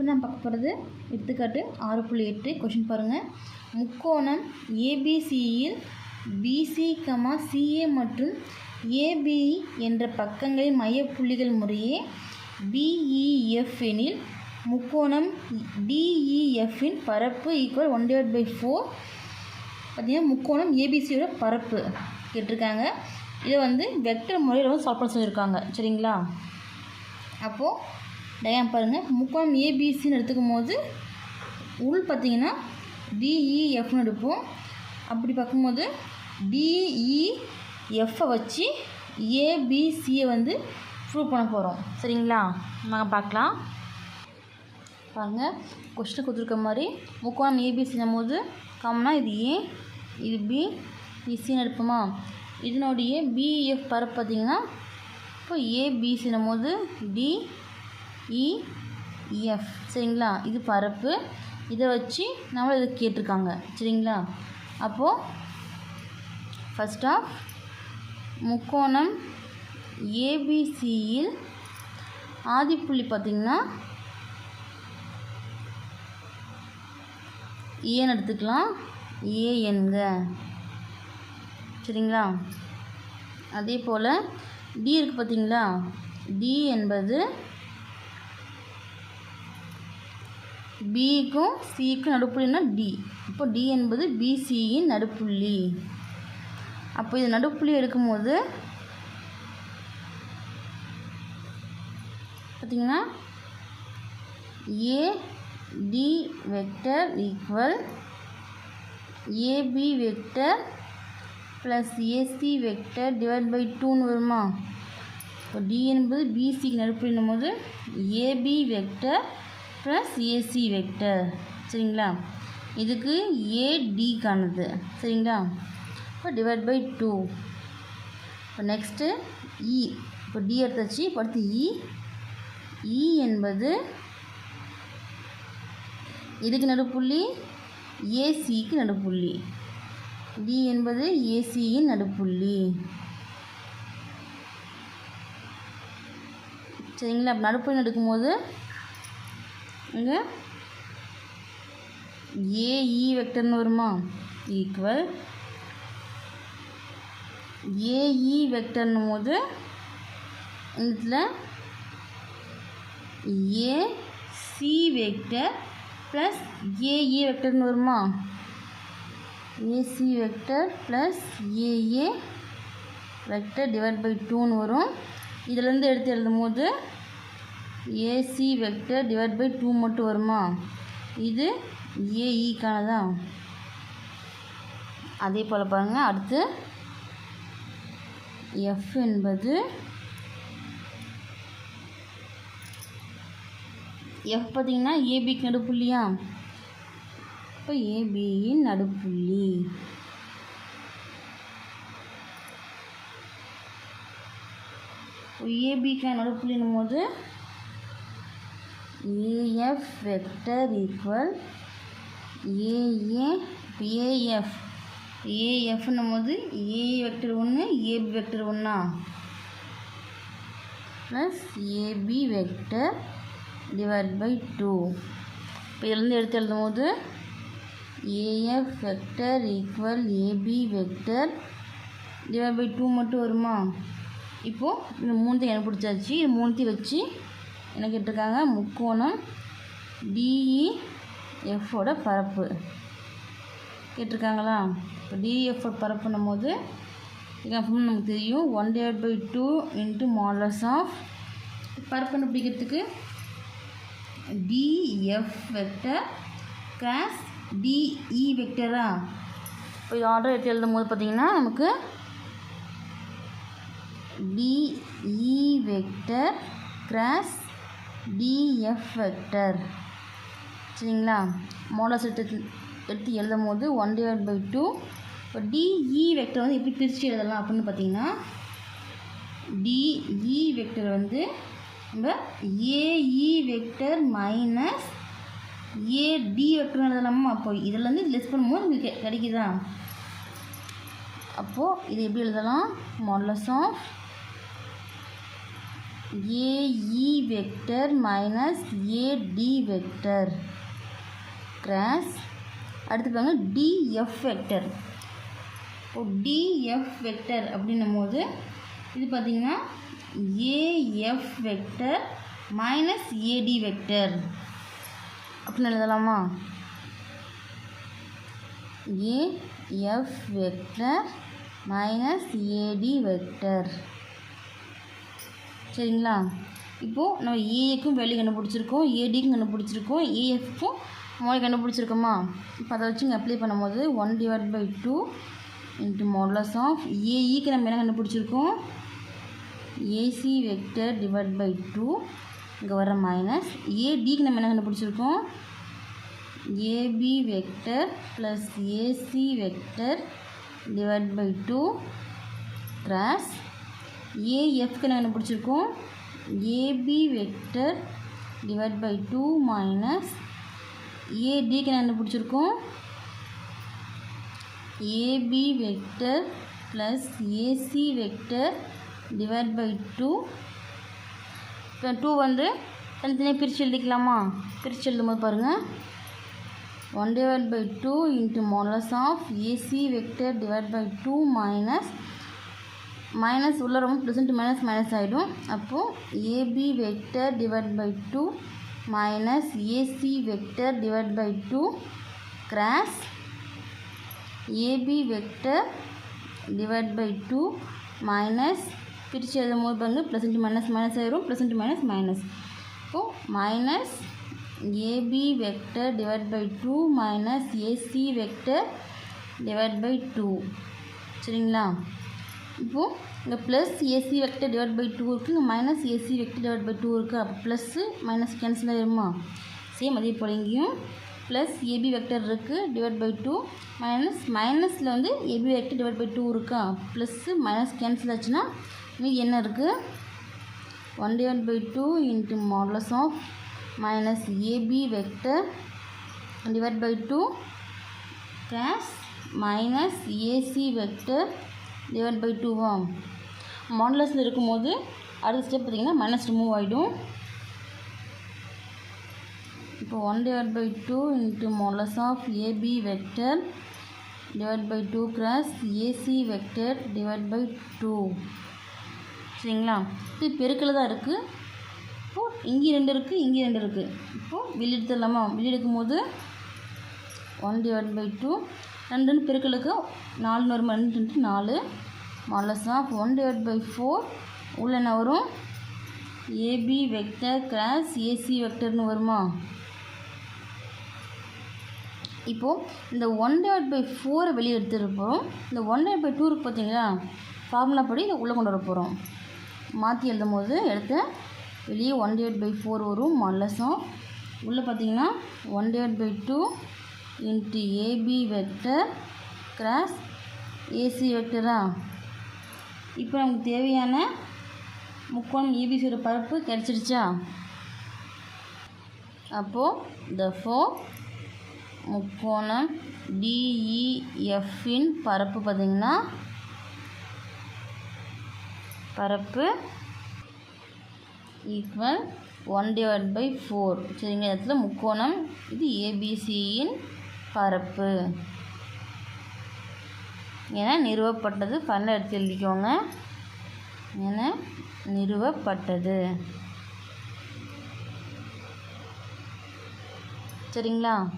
இப்போ நான் பார்க்க போகிறது எடுத்துக்காட்டு ஆறு புள்ளி எட்டு கொஷின் பாருங்கள் முக்கோணம் ஏபிசியில் பிசி கமா சிஏ மற்றும் ஏபி என்ற பக்கங்களின் மையப்புள்ளிகள் முறையே பிஇஎஃப் எனில் முக்கோணம் டிஇஎஃப்பின் பரப்பு equal one divide by four பார்த்தீங்கன்னா முக்கோணம் ஏபிசியோட பரப்பு கேட்டிருக்காங்க. இதை வந்து வெக்டர் முறையில் வந்து சால்வ் பண்ண சொல்லியிருக்காங்க. சரிங்களா? அப்போது டயம் பாருங்கள் முக்கோணம் ஏபிசின்னு எடுத்துக்கும் போது உள் பார்த்தீங்கன்னா டிஇஎஃப்னு எடுப்போம். அப்படி பார்க்கும்போது டிஇஎஃப்பை வச்சு ஏபிசியை வந்து ப்ரூவ் பண்ண போகிறோம் சரிங்களா? நாங்கள் பார்க்கலாம். பாருங்கள் கொஸ்டின் கொடுத்துருக்க மாதிரி முக்கோணம் ஏபிசினும் போது காமனாக இது ஏ இது பி இசின்னு எடுப்போமா? இதனுடைய பிஎஃப் பரப்பு பார்த்தீங்கன்னா இப்போ ஏபிசினும் போது டி இஎஃப் சரிங்களா? இது பரப்பு. இதை வச்சு நம்மளை இதை கேட்டிருக்காங்க. சரிங்களா? அப்போது ஃபஸ்ட் ஆஃப் முக்கோணம் ஏபிசியில் ஆதிப்புள்ளி பார்த்திங்கன்னா ஏன்னு e எடுத்துக்கலாம். ஏ என்க. சரிங்களா? அதே போல் டி இருக்குது பார்த்தீங்களா? டி என்பது பிக்கும் சிக்கும் நடுப்புள்ளினா டி இப்போ டி என்பது பிசியின் நடுப்புள்ளி. அப்போ இது நடுப்புள்ளி எடுக்கும்போது பார்த்திங்கன்னா A D vector equal AB vector plus AC vector divide by டூன்னு வருமா? இப்போ டி என்பது பிசிக்கு நடுப்புள்ளினும் போது AB vector plus AC vector சரிங்களா? இதுக்கு ஏடிக்கானது சரிங்களா? இப்போ டிவைட் பை டூ இப்போ நெக்ஸ்ட்டு இ e. இப்போ டி எடுத்தாச்சு இப்போ அடுத்து இ e. இ e என்பது இதுக்கு நடுப்புள்ளி ஏசிக்கு நடுப்புள்ளி. டி என்பது ஏசியின் நடுப்புள்ளி. சரிங்களா? அப்போ நடுப்புள்ளி எடுக்கும்போது இங்கே. ஏஇ வெக்டர்னு e வருமா? ஈக்குவல் ஏஇ வெக்டர்னும் போது இதில் ஏசி வெக்டர் ப்ளஸ் ஏஏ வெக்டர்னு வருமா? AC vector plus AA vector divide by டூன்னு வரும். இதிலேருந்து எடுத்து எழுதும் போது AC vector divide by two மட்டும் வருமா? இது ஏஇக்கானதா அதே போல் பாருங்கள் அடுத்து எஃப் என்பது எஃப் பார்த்தீங்கன்னா ஏபிக்கு நடுப்புள்ளியா? இப்போ ஏபியின் நடுப்புள்ளி. ஏபிக்கு நடுப்புள்ளின் போது AF vector equal AA AF ஏஎஃப்னும் போது ஏ வெக்டர் ஒன்று ஏபி வெக்டர் ஒன்றா plus AB vector divide by two இப்போ இதுலேருந்து எடுத்து எழுதும் போது AF vector equal AB vector divide by two மட்டும் வருமா? இப்போது இந்த மூணுத்தையும் எனக்கு பிடிச்சாச்சு. இது மூணுத்தையும் வச்சு என்ன கேட்டிருக்காங்க முக்கோணம் டிஇஎஃபோட பரப்பு. கேட்டிருக்காங்களா? இப்போ டிஎஃபோட பரப்புனும் போது இதுக்கப்புறம் நமக்கு தெரியும். One divide by two into modulus of பரப்புன்னு பிடிக்கிறதுக்கு டிஎஃப் வெக்டர் கிராஸ் டிஇ வெக்டரா இப்போ இது ஆர்டர் எடுத்து எழுதும் போது பார்த்திங்கன்னா நமக்கு DE vector cross DF vector சரிங்களா? மாடல்ஸ் எடுத்து எடுத்து எழுதும் போது ஒன் டிவைட் பை டூ இப்போ டிஇ வெக்டர் வந்து எப்படி பிரித்து எழுதலாம் அப்படின்னு பார்த்தீங்கன்னா டிஇ வெக்டர் வந்து நம்ம AE vector minus AD vector எழுதலாமா? அப்போ இதிலேருந்து இது லெஸ் பண்ணும்போது உங்களுக்கு கிடைக்குதா? அப்போது இது எப்படி எழுதலாம்? Modulus of AE vector minus AD vector cross அடுத்து பாருங்க டிஎஃப் வெக்டர் இப்போ டிஎஃப் வெக்டர் அப்படின்னும் போது இது பார்த்திங்கன்னா AF vector minus AD vector அப்படின்னு எழுதலாமா? AF vector minus AD vector சரிங்களா? இப்போது நம்ம e ஏஏக்கும் வேல்யூ கண்டுபிடிச்சிருக்கோம் e, ஏடிக்கும் கண்டுபிடிச்சிருக்கோம் e, ஏஎஃப்க்கும் மோடி கண்டுபிடிச்சிருக்கோமா? இப்போ அதை வச்சு இங்கே அப்ளை பண்ணும்போது one divide by two into modulus of ஏஇக்கு நம்ம என்ன கண்டுபிடிச்சிருக்கோம்? AC vector divide by two இங்கே வர மைனஸ் ஏடிக்கு நம்ம என்ன கண்டுபிடிச்சிருக்கோம்? AB vector plus AC vector divide by two cross ஏஎஃப்க்கு என்ன கண்டுபிடிச்சிருக்கோம் AB vector divide by two minus ஏடிக்கு என்ன கண்டுபிடிச்சிருக்கோம் AB vector plus AC vector divide by two இப்போ டூ வந்து தனித்தனியாக பிரித்து எழுதிக்கலாமா? பிரித்து எழுதும்போது பாருங்கள் one divide by two into modulus of AC vector divide by two minus minus உள்ளே ரொம்ப ப்ளசன்ட் மைனஸ் மைனஸ் ஆகிடும் அப்போது AB vector divide by two minus AC vector divide by two cross AB vector divide by two minus பிரித்து எழுதும் போது பாருங்க plus and minus minus ஆயிரும் plus and minus minus இப்போது minus AB vector divide by two minus AC vector divide by two சரிங்களா? இப்போது இந்த plus AC vector divide by two இருக்குது இங்கே minus AC vector divide by two இருக்குது அப்போ ப்ளஸ்ஸு மைனஸ் கேன்சல் ஆயிருமா சேம் அதே போல் இங்கேயும். ப்ளஸ் ஏபி வெக்டர் இருக்குது டிவைட் பை டூ மைனஸ் மைனஸில் வந்து AB vector divide by two இருக்கா? ப்ளஸ்ஸு மைனஸ் கேன்சல் ஆச்சுன்னா மீது என்ன இருக்குது one divide by two into modulus of minus AB vector divide by two cross minus AC vector divide by டூவா மாடலஸில் இருக்கும்போது அடுத்த ஸ்டெப் பார்த்திங்கன்னா மைனஸ் ரிமூவ் ஆகிடும் இப்போ one divide by two into modulus of AB vector divide by two cross AC vector divide by two சரிங்களா? இது பெருக்கில் தான் இருக்குது இப்போது இங்கே ரெண்டு இருக்குது இங்கே ரெண்டு இருக்குது இப்போது வெளியெடுத்துடலாமா? வெளியெடுக்கும் போது ஒன் டிவைட் பை டூ ரெண்டு பெருக்கலுக்கு நாலு வரும் ரெண்டு ரெண்டு நாலு. Modulus of one divide by four உள்ள என்ன வரும்? ஏபி வெக்டர் கிராஸ் ஏசி வெக்டர்னு வருமா? இப்போது இந்த ஒன் டிவைட் பை ஃபோரை வெளியே எடுத்துகிட்டு போகிறோம் இந்த ஒன் டிவைட் பை டூ இருக்கு பார்த்தீங்களா ஃபார்முலா படி இதை உள்ளே கொண்டு வர போகிறோம் மாற்றி எழுதும் போது எடுத்து வெளியே ஒன் டிவைட் பை ஃபோர் வரும். மல்லசம் உள்ளே பார்த்தீங்கன்னா one divide by two into AB vector cross AC வெக்டரா இப்போ நமக்கு தேவையான முக்கோணம் ஏபிசியோட பரப்பு கிடச்சிருச்சா அப்போது த ஃபோ முக்கோணம் டிஇஎஃப்பின் பரப்பு பார்த்திங்கன்னா பரப்பு equal one divide by four சரிங்க இடத்துல முக்கோணம் இது ஏபிசியின் பரப்பு. என நிறுவப்பட்டது. ஃபன்னில் எடுத்து எழுதிக்கோங்க. என நிறுவப்பட்டது. சரிங்களா?